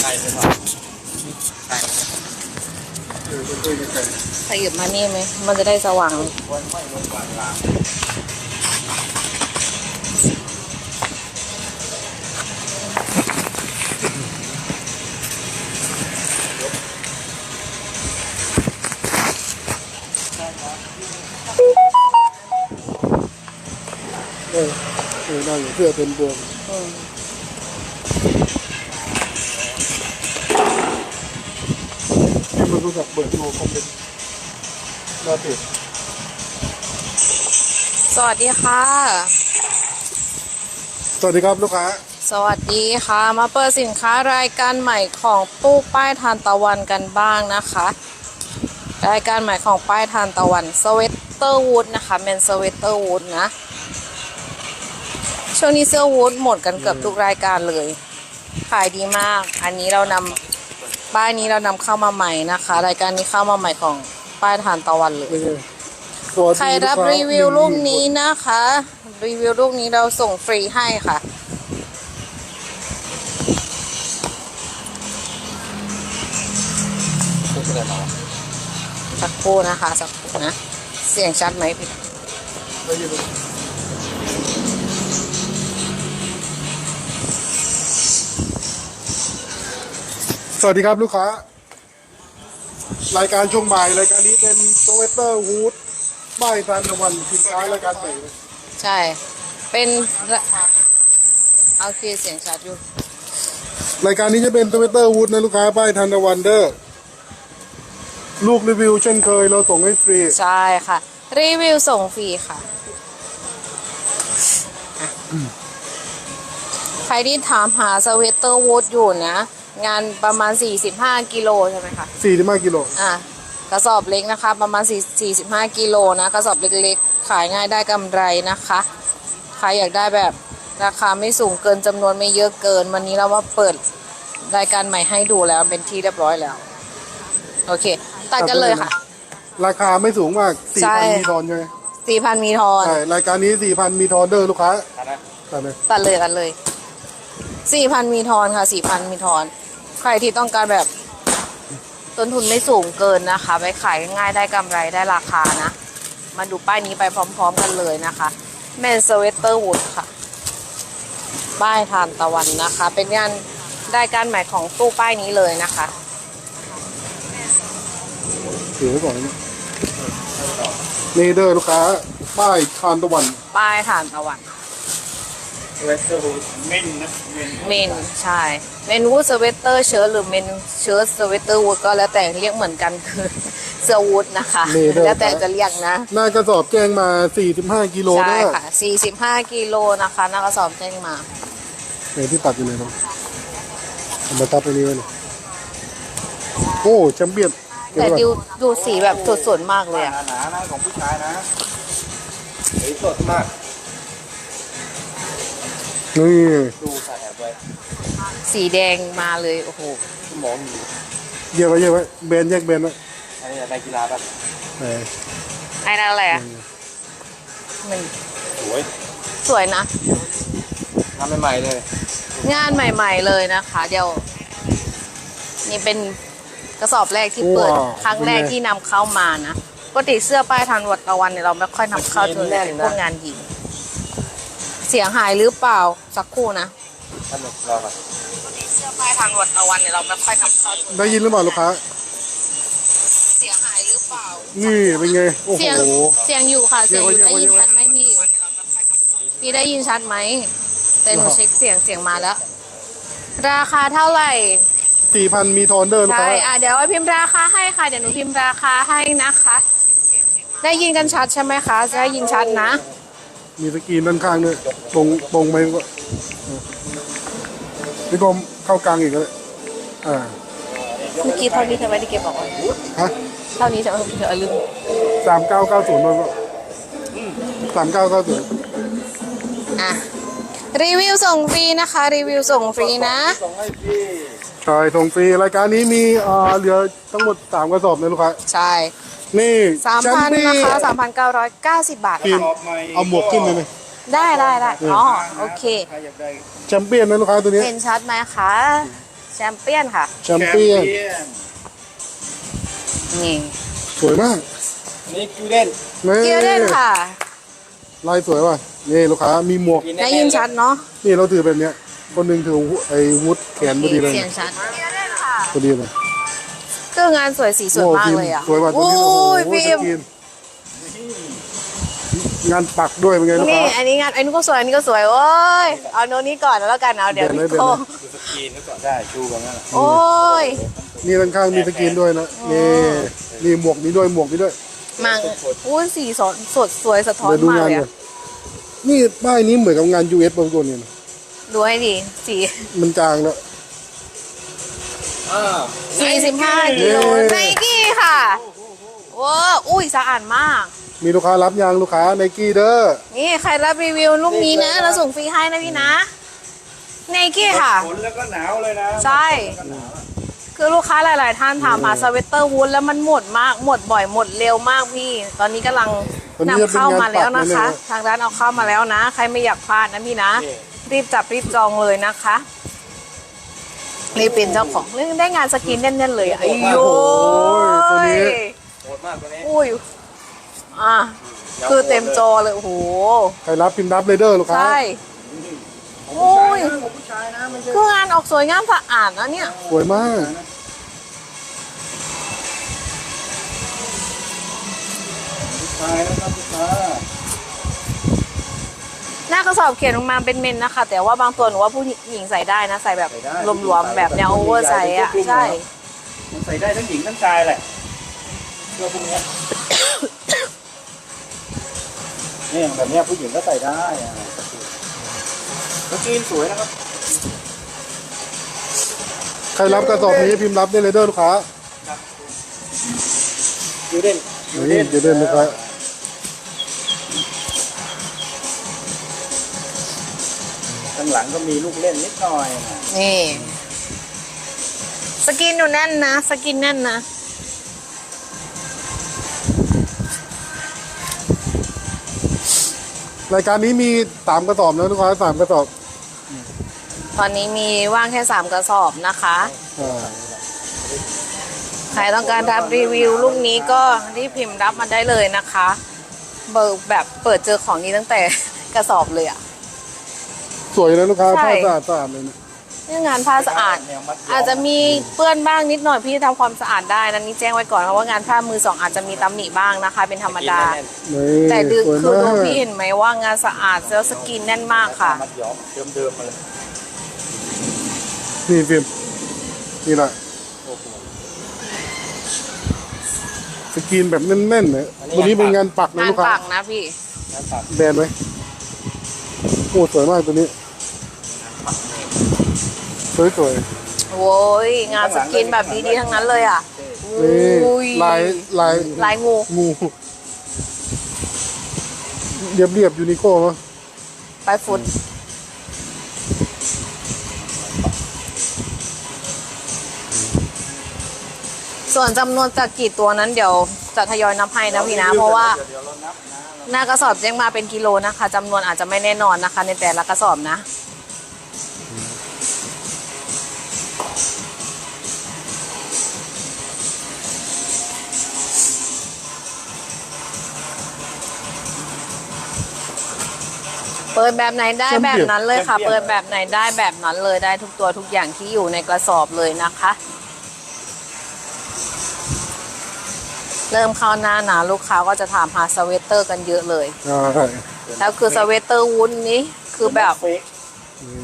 ไกลไปหน่อยไกลเออคนช่วยกันขยับมานี่ไหม มันจะได้สว่าง วันไม่ลงกลางกลางเออเออได้อยู่เสื้อเต็มตัวอืม ที่มันรู้จักเปิดโชว์คอมเมนต์หน้าเพจสวัสดีค่ะ สวัสดีครับลูกค้า สวัสดีค่ะ มาเปิดสินค้ารายการใหม่ของตู้ป้ายทานตะวันกันบ้างนะคะ รายการใหม่ของป้ายทานตะวันสเวตเตอร์วูดนะคะเป็นสเวตเตอร์วูดนะ ช่วงนี้เสื้อวูดหมดกันเกือบทุกรายการเลย ขายดีมาก อันนี้เรานำ ป้ายนี้เรานำเข้ามาใหม่นะคะ รายการนี้เข้ามาใหม่ของป้ายทานตะวันเลยเป็นไงสวัสดีใครรับลูการีวิวลูกนี้นะคะ รีวิวลูกนี้เราส่งฟรีให้ค่ะพูดอะไรมาวะสักครู่นะคะ สักครู่นะ เสียงชัดไหมพี่ สวัสดีครับลูกค้า รายการช่วงบ่าย รายการนี้เป็นสเวตเตอร์ฮูดป้ายทานตะวันสินค้ารายการใหม่เลยใช่ เป็นระโอเคเสียงชัดอยู่ รายการนี้จะเป็นสเวตเตอร์ฮูดนะลูกค้าป้ายทานตะวันเด้อลูกรีวิวเช่นเคยเราส่งให้ฟรี ใช่ค่ะ รีวิวส่งฟรีค่ะอะใครที่ถามหาสเวตเตอร์วูดอยู่นะ งานประมาณ 45 กิโลใช่ไหมคะ45กิโลอะกระสอบเล็กนะคะ ประมาณ4 45กิโลนะกระสอบเล็กๆ ขายง่ายได้กำไรนะคะใครอยากได้แบบราคาไม่สูงเกินจำนวนไม่เยอะเกิน วันนี้เรามาเปิดรายการใหม่ให้ดูแล้วเป็นที่เรียบร้อยแล้ว โอเค ตัดกันเลยค่ะ ราคาไม่สูงมากใช่4,000มีทอนใช่ไหม4,000 มีทอน ใช่รายการนี้4,000มีทอนเด้อลูกค้าทันนะตัดเลยตัดเลยตัดเลย 4,000 มีทอนค่ะ 4,000 มีทอน ใครที่ต้องการแบบต้นทุนไม่สูงเกินนะคะ ไปขายง่ายได้กำไรได้ราคานะ มาดูป้ายนี้ไปพร้อม ๆ กันเลยนะคะแมนสเวตเตอร์วูดค่ะ ป้ายทานตะวันนะคะ เป็นงานรายการใหม่ของตู้ป้ายนี้เลยนะคะถือไว้ก่อนนะนี่เด้อลูกค้า ป้ายทานตะวัน ป้ายทานตะวัน เวสเตอร์ฮูดเม่นนะเม่นเมนใช่เมนวูดสเวตเตอร์เชิ้ตหรือเมนเชิ้ตสเวตเตอร์วูดก็แล้วแต่เรียกเหมือนกันคือเสื้อวูดนะคะ นี่เด้อ แล้วแต่จะเรียกนะ หน้ากระสอบแจ้งมา 45กิโลใช่เด้อค่ะ 45 กิโลนะคะนักกระสอบแจ้งมาไหนที่ตัดอยู่เลยเนาะเอามาตัดไปนี้ไว้เลยโอ้แชมเปี้ยนเก็บแต่ไว้ก่อนดูดูสีแบบสดๆมากเลยอะหนาๆนะของผู้ชายนะเฮ้ยสดมาก นี่ดูใส่แอบไว้สีแดงมาเลยโอ้โหสมองอยู่เยอะไว้เยอะไว้แบนแยกแบนไว้อันนี้ในกีฬาป่ะไหนไอ้นั่นอะไรอะมันสวยสวยนะทำใหม่ๆเลย งานใหม่ ๆเลยนะคะ เดี๋ยว นี่เป็นกระสอบแรกที่เปิด ครั้งแรกที่นำเข้ามานะปกติเสื้อป้ายทันวัดตะวันเนี่ยเราไม่ค่อยนำเข้าจนเป็นพวกงานหญิง เสียงหายหรือเปล่าสักครู่นะท่านรอก่อนเสื้อป้ายทางวัดตะวันเนี่ยเราไม่ค่อยนำเข้าจนได้ยินหรือเปล่าลูกค้า เสียงหายหรือเปล่า นี่เป็นไง โอ้โห เสียงเสียงอยู่ค่ะ เสียงอยู่เยได้อะไว้ยินเยอะไว้ชัดไหมพี่ พี่ได้ยินชัดไหม แต่หนูเช็คเสียงเสียงมาแล้ว ราคาเท่าไหร่4,000มีทอนเด้อลูกใช่ค้า อะเดี๋ยวเอาพิมพ์ราคาให้ค่ะ เดี๋ยวหนูพิมพ์ราคาให้นะคะ ได้ยินกันชัดใช่ไหมคะ จะได้ยินชัดนะ มีสกรีนด้านข้างด้วยตรงตรงไปก็พี่กรมเข้ากลางอีกแล้วอ่าเมื่อกี้เท่านี้ใช่ไหมที่เก็บบอกไว้ฮะเท่านี้ใช่ไหมเธอลืมสามเก้าเก้าศูนย์มันก็สามเก้าเก้าศูนย์อะรีวิวส่งฟรีนะคะ รีวิวส่งฟรีนะส่งให้พี่ใช่ส่งฟรีรายการนี้มีเอ่อเหลือทั้งหมดสามกระสอบนะลูกค้าใช่ นี่สามแชพันปี้นะคะสามพันเก้าร้อยเก้าสิบบาททีมค่ะตอบใหม่เอาหมวกขึ้นเลยไหมได้ได้ได้อ๋อโอเค ใครอยากได้แชมเปี้ยนนะลูกค้าตัวนี้เห็นชัดไหมคะแชมเปี้ยนค่ะ แชมเปี้ยนนี่สวยมากอันนี้กิวเด้นนี่เกียวเล่นค่ะ ลายสวยว่ะนี่ลูกค้ามีหมวก ได้ยินชัดเนาะนี่เราถือแบบเนี้ยคนหนึ่งถือไอ้วุฒแขนพอดีเลยเสียงชัดเกียวเล่นค่ะพอดีเลยเครื่องงานสวยสีสวยมากเลยอะโอ้พิมพ์สวยว่ะตัวโอ้นี้โอ้โหยพิสมพ์กรีนงานปักด้วยเป็นไงลูกนี่ค้าอันนี้งานอันนี้ก็สวยอันนี้ก็สวยโอ้ยเอาโน้นนี้ก่อนแล้วกันเอาเดี๋ยวเดี๋ยวพี่เลยโคดูสกรีนก็ก่อนได้ชูแบบนั้นแหละโอ้ยนี่ด้านข้างมีสกรีนด้วยนะนี่นี่หมวกนี้ด้วยหมวกนี้ด้วยมังอุ้ยสีสดสดสวยสะท้อนเดี๋ยวดูานมากเลยก่ออะนนี่ป้ายนี้เหมือนกับงาน US บางตัวเนี่ยนะดูให้ดีสีมันจางแล้ว อ่าสี่สิบห้ากิโลเย้ไนกี้ค่ะว้าอุ้ยสะอาดมาก มีลูกค้ารับยางลูกค้าไนกี้เด้อ นี่ใครรับรีวิวลูกนี้นะเราส่งฟรีให้นะพี่นะไนกี้ค่ะฝนแล้วก็หนาวเลยนะ ใช่ คือลูกค้าหลาย ๆ ท่านถามหาสเวตเตอร์วูดแล้วมันหมดมากหมดบ่อยหมดเร็วมากพี่ ตอนนี้กำลังตอนนี้นำจะเป็นเข้างานมาแล้วปักนะเลยคะนะทางร้านเอาเข้ามาแล้วนะ ใครไม่อยากพลาดนะพี่นะ รีบจับรีบจองเลยนะคะ รีบเป็นเจ้าของเรื่องได้งานสกินแน่นๆเลยอะไอ้โยตัวนี้โหดมากตัวนี้อุ้ยอะคือเต็มจอเลยโอ้โห ใครรับพิมพ์รับเลยเด้อลูกค้าใช่ โอ้ยของผู้ชายนะมันจะคืองานออกสวยงามสะอาดนะเนี่ย สวยมาก ผู้ชายนะครับผู้ชาย หน้ากระสอบเขียนออกมาเป็นเมนนะคะ แต่ว่าบางตัวหนูว่าผู้หญิงใส่ได้นะ ใส่แบบหลวมๆแบบแนวโอเวอร์ไซส์อะใช่มันใส่ได้ทั้งหญิงทั้งชายแหละเสื้อพวกเนี้ยเนี่ยแบบเนี้ยผู้หญิงก็ใส่ได้อะสกรีนสวยนะครับ ใครรับกระสอบนี้พิมพ์รับได้เลยเด้อลูกค้ายูเด่นนี่จะเดินลูกค้า หลังก็มีลูกเล่นนิดหน่อยนะนี่ สกินอยู่แน่นนะ สกินแน่นนะ รายการนี้มีสามกระสอบนะลูกค้าสามกระสอบตอนนี้มีว่างแค่สามกระสอบนะคะ อ่าใครต้องการรับรีวิวลูกนี้ก็รีบพิมพ์รับมาได้เลยนะคะ เบิกแบบเปิดเจอของนี้ตั้งแต่ กระสอบเลยอะ สวยนะลูกค้าใช่ ผ้าสะอาดสะอาดเลยนะนี่งานผ้าสะอาด แนวมัดย้มอาจจะมีเปื้อนบ้างนิดหน่อยพี่ทำความสะอาดได้นะนี่แจ้งไว้ก่อนเพราะว่างานผ้ามือสองอาจจะมีตำหนิบ้างนะคะ เป็นธรรมดา นี่แต่ดูสวยคือมาดูกพี่เห็นไหมว่างานสะอาดแล้วสกินแน่นมากค่ะ มัดย้อมเดิมๆมาเลยนี่ฟิล์มนี่แหละโอ้โห สกรีนแบบแน่นๆนะตัวนี้เป็นงานปักนะงานลูกค้าปักนะพี่งานปักแบรนด์ไหม โอ้สวยมากตัวนี้ สวยสวยโว้ยงานสกินแบบดีๆทั้งนั้นเลยอะๆนี่อุ้ยลายลายลายงูงูเรียบเรียบยูนิโก้มั้งไปฟุตส่วนจำนวนจากกี่ตัวนั้นเดี๋ยวจะทยอยนับให้นะพี่นะ เพราะว่า เดี๋ยวเรานับนะหน้ากระสอบแจ้งมาเป็นกิโลนะคะจำนวนอาจจะไม่แน่นอนนะคะ ในแต่ละกระสอบนะ เปิดแบบไหนได้แบบนั้นเลยค่ะ เปิดแบบไหนได้แบบนั้นเลยได้ทุกตัวทุกอย่างที่อยู่ในกระสอบเลยนะคะ เริ่มเข้าหน้าหนาวลูกค้าก็จะถามหาสเวตเตอร์กันเยอะเลยอ่าใช่แล้วคือสเวตเตอร์วุ้นนี้คือแบบเฟก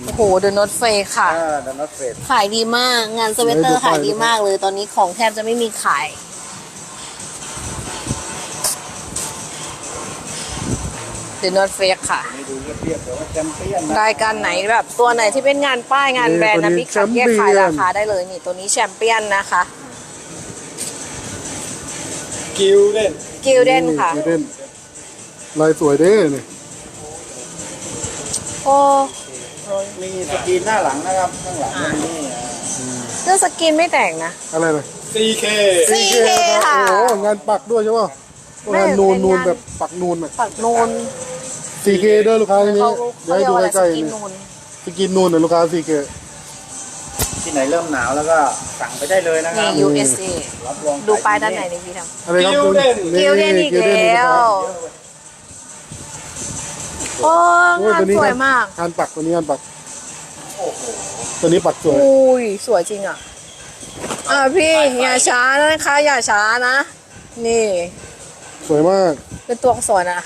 โอ้โหเดอะนอตเฟย์ค่ะอ่าดันนัทเฟกขายดีมากงานสเวตเตอร์ขายดีมากเลย ตอนนี้ของแทบจะไม่มีขาย เดอะนอตเฟย์ค่ะนี่ดูเรียบๆแต่ว่าแชมเปี้ยนนะรายการไหนแบบตัวไหนที่เป็นงานป้ายงานแบรนด์นะพี่ขับแยกขายราคาได้เลยนี่ตัวนี้แชมเปี้ยนนะคะ กิลเด่นกิลเด้นค่ะ กิลเด้นลายสวยเด้เนี่ยโอ้มีสกรีนหน้าหลังนะครับข้างหลังนี่อ่าเสื้อสกินไม่แต่งนะ อะไรนะ CK 4K ค่ะ โอ้โหงานปักด้วยใช่ป่ะไม่งานนูนเป็นนูนงานแบบปักนูนอะปักนูน 4K เด้อลูกค้าทีนี้เขาเดี๋ยวเขาให้เรียกดูว่าอะไรใกสล้ๆกินนี่นูน สกินนูนนะลูกค้า 4K ที่ไหนเริ่มหนาวแล้วก็สั่งไปได้เลยนะคนี่ รับ USA รับรองดูป้ายด้านไหนนี่พี่ทำ อะไรครับกิลเด้นกิลเด้นอีกแล้วโอ้โอ้ยงานตัวนี้สวยมาก งานปักตัวนี้งานปัก โอ้โหตัวนี้ปักสวยอุ้ยสวยจริงอะอ่าพี่อย่าช้านะคะอย่าช้านะ นี่ สวยมากเป็นตัวอักษรอะ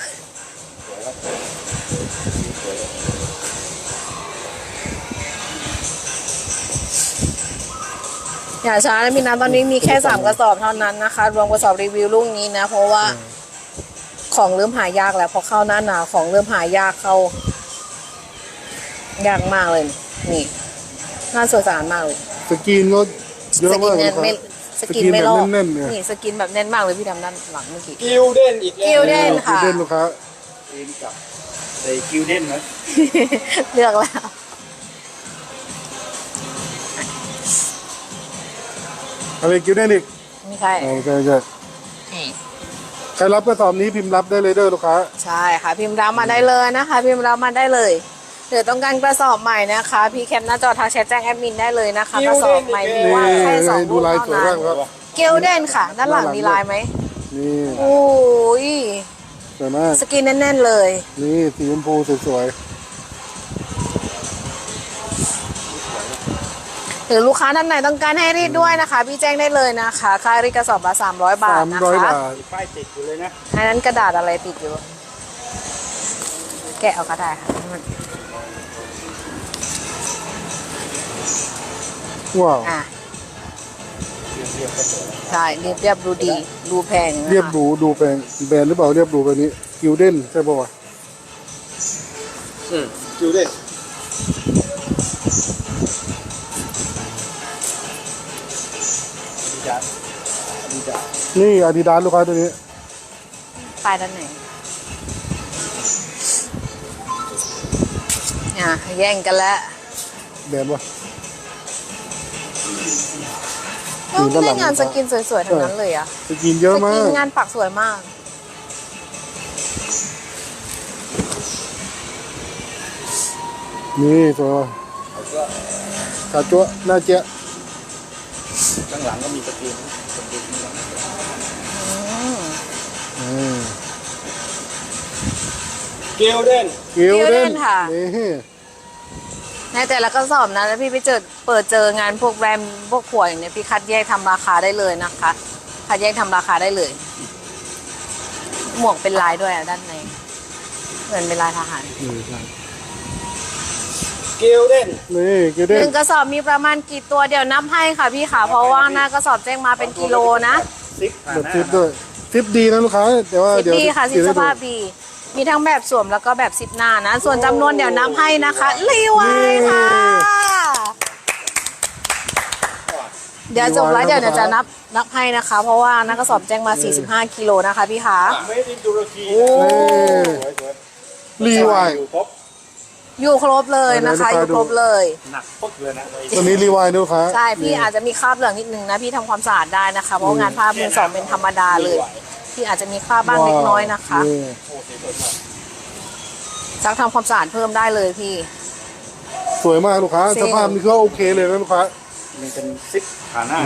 อย่าช้านะพี่นะตอนนี้มีแค่สามกระสอบเท่านั้นนะคะ รวมกระสอบรีวิวลูกนี้นะ เพราะว่าของเริ่มหายากแล้วพอเข้าหน้าหนาวของเริ่มหายากเข้ายากมากเลย นี่น่าสงสารมากเลยสกรีนก็เยอะสกิมานกแน่นะนครับไม่สกินไม่ลอกสกินแบบแน่นๆเนี่ย นี่สกินแบบแน่นมากเลยพี่ดำด้านหลังเมื่อกี้ กิลเด้นอีกแล้วกิลเด้น ค่ะกิลเด้นลูกค้า เองกับไอ้กิลเด้นนะ เลือกแล้ว อะไรกิลเด้นอีกไม่ใช่โอเคใช่นี่ ใครรับกระสอบนี้พิมพ์รับได้เลยเด้อลูกค้า ใช่ค่ะพิมพ์รับมาได้เลยนะคะ พิมพ์รับมาได้เลยหรือต้องการกระสอบใหม่นะคะ พี่แคปหน้าจอทางแชทแจ้งแอดมินได้เลยนะคะกระสอบใหม่มีนี่ว่างแค่สองดูลูกลายสเท่าวยนั้มานกครับ เกลเดนค่ะด้านหลัง มีลายไหมนี่โอ้ยสวยมาก สกินแน่นๆเลย นี่สีชมพูสวย หรือลูกค้าท่านไหนต้องการให้รีดด้วยนะคะ พี่แจ้งได้เลยนะคะค่ารีดกระสอบละ300ๆบาทสามนะร้อยคะบาท ป้ายติดอยู่เลยนะ อันนั้นกระดาษอะไรติดอยู่ แกะเอาก็ได้ค่ะมันว้าว อะใช่เรียบเรียบดูดีดูแพงนะคะ เรียบหรูดูแพงแบรนด์หรือเปล่าเรียบหรูแบบนี้กิลเด้นใช่ป่าวะอืมกิลเด้นดีจัดดีจัดนี่อาดิดาสลูกค้าตัวนี้ปลายด้านไหนอะแย่งกันแล้วแบรนด์วะ เอ้าด้านหลัได้งงานสกินสวยๆทั้งนั้นเลยอะสกรีนเยอะสมากินก งานปักสวยมาก นี่สวยว่ะแล้วก็กาจั๊วหน้าเจ๊ะ ข้างหลังก็มีสกรีนสกรีนข้างหลังอืมกิลเด้นกิล Gildan เด้นค่ะ นี่ในแต่ละกระสอบนะแล้วพี่ไปเจอเปิดเจองานพวกแบรนด์พวกขวดอย่างเนี้ยพี่คัดแยกทำราคาได้เลยนะคะ คัดแยกทำราคาได้เลย หมวกเป็นลายด้วยอะด้านในเหมือนเป็นลายทหารนี่ใช่ กิลเด้นนี่กิลหเด้นนึ่งกระสอบมีประมาณกี่ตัวเดี๋ยวนับให้ค่ะพี่ขาเพราะว่าหน้ากระสอบแจ้งมาเป็นกิโลนะซิปผ่านแบบหน้าซิปด้วยซิปดีนะลูกค้าแต่ว่าสิบเดี๋ยวดีค่ะสิบเดี๋ยวสให้ดูภาพดี มีทั้งแบบสวมแล้วก็แบบสิบหน้านะ ส่วนจำนวนเดี๋ยวนับให้นะคะรีไวายค่ะ เดี๋ยวจบแล้วเดี๋ยวจะนับนับให้นะคะ เพราะว่านักกระสอบแจ้งมา 45กิโลนะคะพี่ขาไม่ดินตุรกีโอ้ สวยสวยรีไวายอยู่ครบ อยู่ครบเลยนะคะเดี๋อยวยู่ครบเลย หนักปึ๊กเลยนะตัวนี้รีไวายนะลูกค้าใช่พี่นี่อาจจะมีคราบเหลืองนิดนึงนะพี่ทำความสะอาดได้นะคะเพราะงานผ้ามือสองเป็นธรรมดาเลย พี่อาจจะมีคราบบ้างเล็กน้อยนะคะนี่โอ้สีสวยมากซักทำความสะอาดเพิ่มได้เลยพี่ สวยมากลูกค้าจริง สภาพนี่ก็โอเคเลยนะลูกค้า มันเป็นซิปผ่านหน้า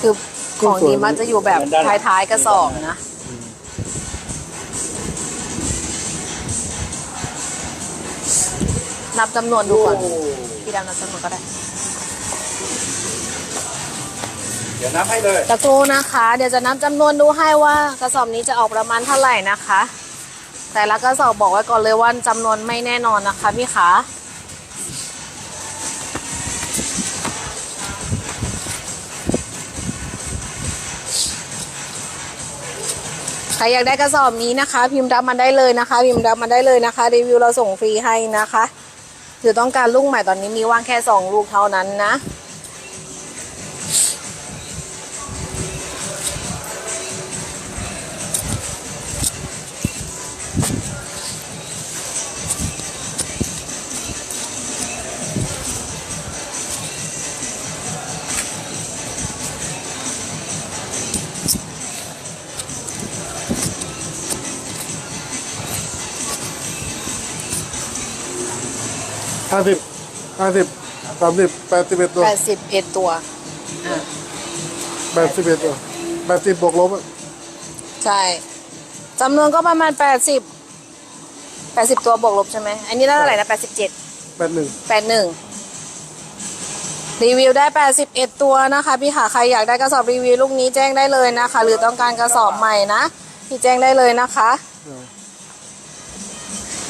คือ ของดีมันจะอยู่แบบท้ายๆกระสอบนะนับจำนวนดูก่อนพี่ดำนับจำนวนก็ได้ เดี๋ยวนับให้เลยตะกครูนะคะ เดี๋ยวจะนับจำนวนดูให้ว่ากระสอบนี้จะออกประมาณเท่าไหร่นะคะ แต่ละกระสอบบอกไว้ก่อนเลยว่าจำนวนไม่แน่นอนนะคะพี่ขา ครอยากได้กระสอบนี้นะคะ พิมพ์รับมาได้เลยนะคะ พิมพ์รับมาได้เลยนะคะ รีวิวเราส่งฟรีให้นะคะหรือต้องการลูกใหม่ตอนนี้มีว่างแค่สองลูกเท่านั้นนะ ห้าสิบห้าสิบสามสิบแปดสิบเอ็ดตัวแปดสิบเอ็ดตัวอะแปดสิบเอ็ดตัวแปดสิบบวกลบอะใช่จำนวนก็ประมาณแปดสิบแปดสิบตัวบวกลบใช่ไหมอันนี้ได้เท่าไหร่นะแปดสิบเจ็ดแปดหนึ่งแปดหนึ่งรีวิวได้แปดสิบเอ็ดตัวนะคะ พี่ค่ะใครอยากได้กระสอบรีวิวลูกนี้แจ้งได้เลยนะคะ หรือต้องการกระสอบใหม่นะพี่แจ้งได้เลยนะคะ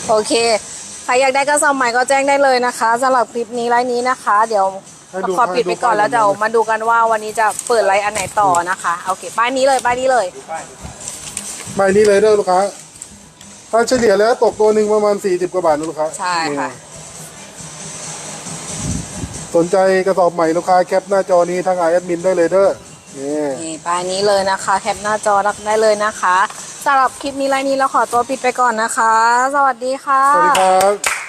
โอเคใค รอยากได้กระสอบใหม่ก็แจ้งได้เลยนะคะสำหรับคลิปนี้ไลน์นี้นะคะ เดี๋ยวให้ดูขอปิดไปก่อนให้ดูแล้วเดี๋ยวป้ายมาดูกันว่าวันนี้จะเปิดไลน์อันไหนต่อนะคะโอเคป้ายนี้เลยป้ายนี้เลยใบนี้เลยเด้อลูกค้าถ้าเฉลี่ยแล้วตกตัวหนึ่งประมาณสี่สิบกว่าบาทนะลูกค้าใช่ค่ะนี่สนใจกระสอบใหม่ลูกค้าแคปหน้าจอนี้ทางไอแอดมินได้เลยเด้อนี่นี่ป้ายนี้เลยนะคะ แคปหน้าจอรับได้เลยนะคะ สำหรับคลิปนี้ไลน์นี้เราขอตัวปิดไปก่อนนะคะ สวัสดีค่ะ สวัสดีครับ